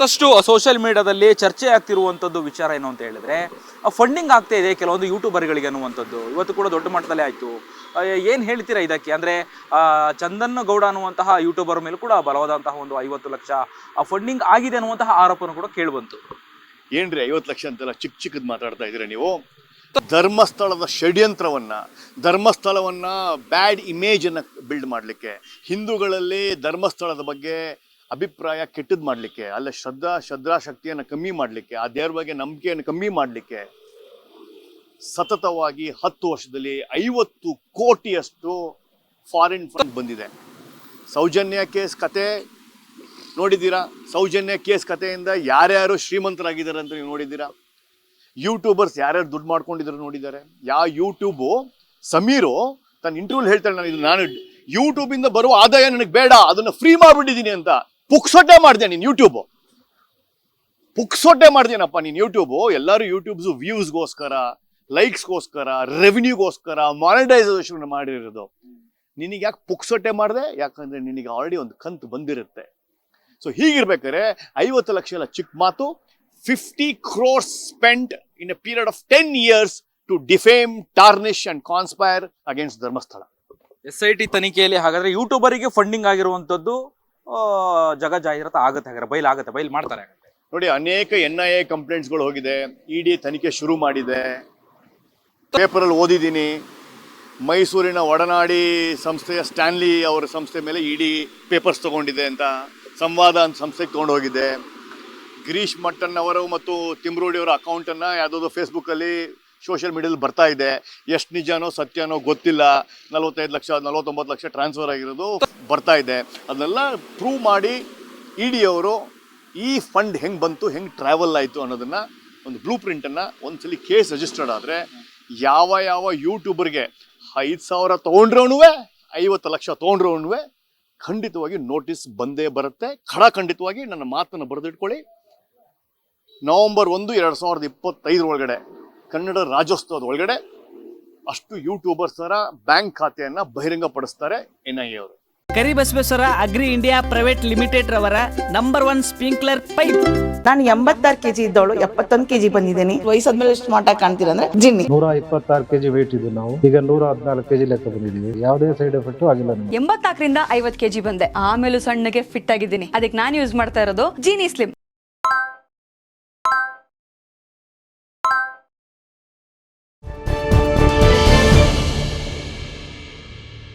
ಮತ್ತಷ್ಟು ಸೋಷಿಯಲ್ ಮೀಡಿಯಾದಲ್ಲಿ ಚರ್ಚೆ ಆಗ್ತಿರುವಂಥದ್ದು ವಿಚಾರ ಏನು ಅಂತ ಹೇಳಿದ್ರೆ ಫಂಡಿಂಗ್ ಆಗ್ತಾ ಇದೆ ಕೆಲವೊಂದು ಯೂಟ್ಯೂಬರ್ಗಳಿಗೆ ಅನ್ನುವಂಥದ್ದು. ಇವತ್ತು ಕೂಡ ದೊಡ್ಡ ಮಟ್ಟದಲ್ಲಿ ಆಯಿತು. ಏನು ಹೇಳ್ತೀರಾ ಇದಕ್ಕೆ? ಅಂದರೆ ಚಂದನ್ ಗೌಡ ಅನ್ನುವಂತಹ ಯೂಟ್ಯೂಬರ್ ಮೇಲೆ ಕೂಡ ಬಲವಾದಂತಹ ಒಂದು ಐವತ್ತು ಲಕ್ಷ ಫಂಡಿಂಗ್ ಆಗಿದೆ ಅನ್ನುವಂತಹ ಆರೋಪನೂ ಕೂಡ ಕೇಳಿಬಂತು. ಏನ್ರಿ ಐವತ್ತು ಲಕ್ಷ ಅಂತೆಲ್ಲ ಚಿಕ್ಕ ಚಿಕ್ಕದ್ ಮಾತಾಡ್ತಾ ಇದ್ದೀರಾ ನೀವು? ಧರ್ಮಸ್ಥಳದ ಷಡ್ಯಂತ್ರವನ್ನ, ಧರ್ಮಸ್ಥಳವನ್ನ ಬ್ಯಾಡ್ ಇಮೇಜ್ ಅನ್ನ ಬಿಲ್ಡ್ ಮಾಡಲಿಕ್ಕೆ, ಹಿಂದೂಗಳಲ್ಲಿ ಧರ್ಮಸ್ಥಳದ ಬಗ್ಗೆ ಅಭಿಪ್ರಾಯ ಕೆಟ್ಟದ್ ಮಾಡಲಿಕ್ಕೆ, ಅಲ್ಲ ಶ್ರದ್ಧಾ ಶ್ರದ್ಧಾ ಶಕ್ತಿಯನ್ನು ಕಮ್ಮಿ ಮಾಡಲಿಕ್ಕೆ, ಆ ದೇವ್ರ ಬಗ್ಗೆ ನಂಬಿಕೆಯನ್ನು ಕಮ್ಮಿ ಮಾಡಲಿಕ್ಕೆ ಸತತವಾಗಿ ಹತ್ತು ವರ್ಷದಲ್ಲಿ ಐವತ್ತು ಕೋಟಿಯಷ್ಟು ಫಾರಿನ್ ಫಂಡ್ ಬಂದಿದೆ. ಸೌಜನ್ಯ ಕೇಸ್ ಕತೆ ನೋಡಿದ್ದೀರಾ? ಸೌಜನ್ಯ ಕೇಸ್ ಕಥೆಯಿಂದ ಯಾರ್ಯಾರು ಶ್ರೀಮಂತರಾಗಿದ್ದಾರೆ ಅಂತ ನೀವು ನೋಡಿದ್ದೀರಾ? ಯೂಟ್ಯೂಬರ್ಸ್ ಯಾರ್ಯಾರು ದುಡ್ಡು ಮಾಡ್ಕೊಂಡಿದ್ದಾರೆ ನೋಡಿದ್ದಾರೆ? ಯಾವ ಯೂಟ್ಯೂಬು ಸಮೀರು ತನ್ನ ಇಂಟರ್ವ್ಯೂಲ್ ಹೇಳ್ತಾಳೆ ನಾನು ಇದು, ನಾನು ಯೂಟ್ಯೂಬಿಂದ ಬರುವ ಆದಾಯ ನನಗೆ ಬೇಡ, ಅದನ್ನು ಫ್ರೀ ಮಾಡಿಬಿಟ್ಟಿದ್ದೀನಿ ಅಂತ. ಪುಕ್ಸೊಟ್ಟೆ ಮಾಡಿದೆ ನೀನು ಯೂಟ್ಯೂಬ್ ಪುಕ್ಸೊಟ್ಟೆ ಮಾಡ್ತೀನಪ್ಪ ನೀನು ಯೂಟ್ಯೂಬು ಎಲ್ಲರೂ ಯೂಟ್ಯೂಬ್ಸು ವ್ಯೂಸ್ಗೋಸ್ಕರ ಲೈಕ್ಸ್ಗೋಸ್ಕರ ರೆವಿನ್ಯೂಗೋಸ್ಕರ ಮಾನಿಟೈಸೇಷನ್ ಮಾಡಿರೋದು. ನಿನಗೆ ಯಾಕೆ ಪುಕ್ಸೊಟ್ಟೆ ಮಾಡಿದೆ? ಯಾಕಂದ್ರೆ ನಿನಗೆ ಆಲ್ರೆಡಿ ಒಂದು ಕಂತು ಬಂದಿರುತ್ತೆ. ಸೊ ಹೀಗಿರ್ಬೇಕಾದ್ರೆ ಐವತ್ತು ಲಕ್ಷ ಎಲ್ಲ ಚಿಕ್ಕ ಮಾತು fifty crores spend in a period of ten years to defame tarnish and conspire against Dharmasthala S I T ತನಿಖೆಯಲ್ಲಿ ಹಾಗಾದ್ರೆ ಯೂಟ್ಯೂಬರಿಗೆ ಫಂಡಿಂಗ್ ಆಗಿರುವಂಥದ್ದು ಆ, ಜಗ ಜಾಹೀರಾತು ಆಗುತ್ತೆ ಹಾಗಾದ್ರೆ ಬೈಲ್ ಆಗುತ್ತೆ ಬೈಲ್ ಮಾಡ್ತಾರೆ. ನೋಡಿ, ಅನೇಕ ಎನ್ ಐ ಎ ಕಂಪ್ಲೇಂಟ್ಸ್ಗಳು ಹೋಗಿದೆ. ಇಡಿ ತನಿಖೆ ಶುರು ಮಾಡಿದೆ. ಪೇಪರಲ್ಲಿ ಓದಿದ್ದೀನಿ. ಮೈಸೂರಿನ ಒಡನಾಡಿ ಸಂಸ್ಥೆಯ ಸ್ಟ್ಯಾನ್ಲಿ ಅವರ ಸಂಸ್ಥೆ ಮೇಲೆ ಇಡಿ ಪೇಪರ್ಸ್ ತಗೊಂಡಿದೆ ಅಂತ, ಸಂವಾದ ಅಂತ ಸಂಸ್ಥೆಗೆ ತೊಗೊಂಡು ಹೋಗಿದೆ ಗಿರೀಶ್ ಮಟ್ಟನ್ ಅವರು ಮತ್ತು ತಿಮ್ರೋಡಿ ಅವರ ಅಕೌಂಟನ್ನು ಯಾವುದಾದ್ರು ಫೇಸ್ಬುಕ್ಕಲ್ಲಿ ಸೋಷಿಯಲ್ ಮೀಡಿಯಲ್ಲಿ ಬರ್ತಾ ಇದೆ. ಎಷ್ಟು ನಿಜನೋ ಸತ್ಯನೋ ಗೊತ್ತಿಲ್ಲ. ನಲವತ್ತೈದು ಲಕ್ಷ, ನಲವತ್ತೊಂಬತ್ತು ಲಕ್ಷ ಟ್ರಾನ್ಸ್ಫರ್ ಆಗಿರೋದು ಬರ್ತಾ ಇದೆ. ಅದನ್ನೆಲ್ಲ ಪ್ರೂವ್ ಮಾಡಿ ಇ ಡಿ ಅವರು ಈ ಫಂಡ್ ಹೆಂಗೆ ಬಂತು, ಹೆಂಗೆ ಟ್ರಾವೆಲ್ ಆಯಿತು ಅನ್ನೋದನ್ನು ಒಂದು ಬ್ಲೂ ಪ್ರಿಂಟನ್ನು ಒಂದು ಸಲ ಕೇಸ್ ರಿಜಿಸ್ಟರ್ಡ್ ಆದರೆ ಯಾವ ಯಾವ ಯೂಟ್ಯೂಬರ್ಗೆ ಐದು ಸಾವಿರ ತೊಗೊಂಡ್ರೂ ಐವತ್ತು ಲಕ್ಷ ತೊಗೊಂಡ್ರೂ ಖಂಡಿತವಾಗಿ ನೋಟಿಸ್ ಬಂದೇ ಬರುತ್ತೆ. ಖಡ ಖಂಡಿತವಾಗಿ ನನ್ನ ಮಾತನ್ನು ಬರೆದಿಟ್ಕೊಳ್ಳಿ. ನವೆಂಬರ್ ಒಂದು, ಎರಡು ಸಾವಿರದ ಇಪ್ಪತ್ತೈದರ ಒಳಗಡೆ ಕನ್ನಡ ರಾಜ್ಯೋತ್ಸವದ ಒಳಗಡೆ ಅಷ್ಟು ಯೂಟ್ಯೂಬರ್ಸರ ಬ್ಯಾಂಕ್ ಖಾತೆಯನ್ನ ಬಹಿರಂಗಪಡಿಸ್ತಾರೆ ಎನ್ ಐ ಕರಿ ಅವರು. Karibasaveshwara agri India private limited ರವರ ನಂಬರ್ ಒನ್ ಸ್ಪ್ರಿಂಕ್ಲರ್ ಪೈಪ್. ನಾನು ಎಂಬತ್ತಾರು ಕೆಜಿ ಇದ್ದವಳು ಎಪ್ಪತ್ತೊಂದು ಕೆಜಿ ಬಂದಿದ್ದೀನಿ. ವಯಸ್ಸಾದ್ಮೇಲೆ ಎಷ್ಟು ಮಾಟ ಕಾಣ್ತೀರ ಅಂದ್ರೆ ಜಿನ್ನಿ. ನೂರ ಇಪ್ಪತ್ತಾರು ಕೆಜಿ ವೇಟ್ ಇದ್ದು ನಾವು. ಈಗ ನೂರ ಹದಿನಾಲ್ಕು ಕೆಜಿ ಲೆಕ್ಕ ಬಂದಿದ್ದೀವಿ. ಯಾವುದೇ ಸೈಡ್ ಎಫೆಕ್ಟ್ ಆಗಿಲ್ಲ ನಮಗೆ. ಎಂಬತ್ನಾಲ್ಕರಿಂದ ಐವತ್ ಕೆಜಿ ಬಂದೆ. ಆಮೇಲೆ ಸಣ್ಣಗೆ ಫಿಟ್ ಆಗಿದ್ದೀನಿ. ಅದಕ್ಕೆ ನಾನು ಯೂಸ್ ಮಾಡ್ತಾ ಇರೋದು ಜೀನಿ ಸ್ಲಿಮ್